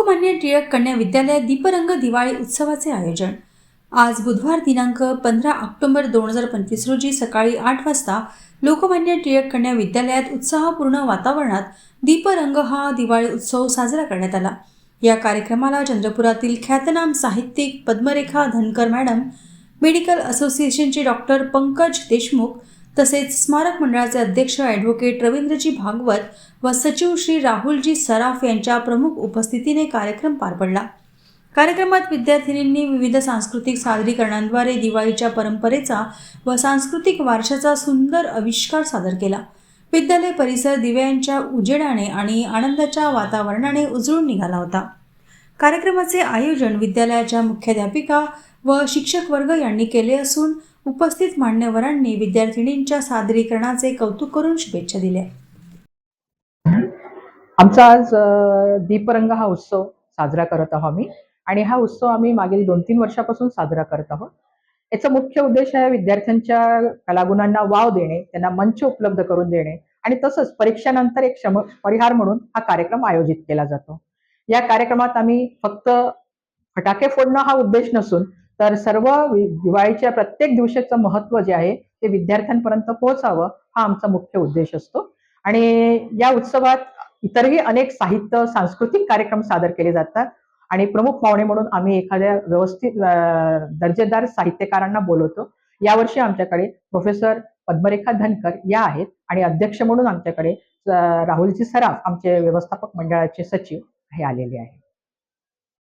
लोकमान्य टिळक कन्या विद्यालयात दीपरंग दिवाळी उत्सवाचे आयोजन. आज बुधवार दिनांक पंधरा ऑक्टोबर दोन हजार पंचवीस रोजी सकाळी आठ वाजता लोकमान्य टिळक कन्या विद्यालयात उत्साहपूर्ण वातावरणात दीपरंग हा दिवाळी उत्सव साजरा करण्यात आला. या कार्यक्रमाला चंद्रपुरातील ख्यातनाम साहित्यिक पद्मरेखा धनकर मॅडम मेडिकल असोसिएशनचे डॉक्टर पंकज देशमुख तसेच स्मारक मंडळाचे अध्यक्ष ॲडव्होकेट रवींद्रजी भागवत व सचिव श्री राहुलजी सराफ यांच्या प्रमुख उपस्थितीने कार्यक्रम पार पडला. कार्यक्रमात विद्यार्थिनींनी विविध सांस्कृतिक सादरीकरणांद्वारे दिवाळीच्या परंपरेचा व सांस्कृतिक वारशाचा सुंदर आविष्कार सादर केला. विद्यालय परिसर दिव्यांच्या उजेडाने आणि आनंदाच्या वातावरणाने उजळून निघाला होता. कार्यक्रमाचे आयोजन विद्यालयाच्या मुख्याध्यापिका व शिक्षक वर्ग यांनी केले असून उपस्थित मान्यवरांनी विद्यार्थिनींच्या सादरीकरणाचे कौतुक करून शुभेच्छा दिल्या. आमचा आज दीपरंग हा उत्सव साजरा करत आहोत आम्ही. आणि हा उत्सव आम्ही मागील दोन तीन वर्षापासून साजरा करत आहोत. याचा मुख्य उद्देश आहे विद्यार्थ्यांच्या कलागुणांना वाव देणे त्यांना मंच उपलब्ध करून देणे आणि तसंच परीक्षानंतर एक क्षम परिहार म्हणून हा कार्यक्रम आयोजित केला जातो. या कार्यक्रमात आम्ही फक्त फटाके फोडणं हा उद्देश नसून तर सर्व दिवाळीच्या प्रत्येक दिवसाचं महत्त्व जे आहे ते विद्यार्थ्यांपर्यंत पोहोचावं हा आमचा मुख्य उद्देश असतो. आणि या उत्सवात इतरही अनेक साहित्य सांस्कृतिक कार्यक्रम सादर केले जातात. आणि प्रमुख पाहुणे म्हणून आम्ही एखाद्या व्यवस्थित दर्जेदार साहित्यकारांना बोलवतो. यावर्षी आमच्याकडे प्रोफेसर पद्मरेखा धनकर या आहेत. आणि अध्यक्ष म्हणून आमच्याकडे राहुलजी सराफ आमचे व्यवस्थापक मंडळाचे सचिव हे आलेले आहेत.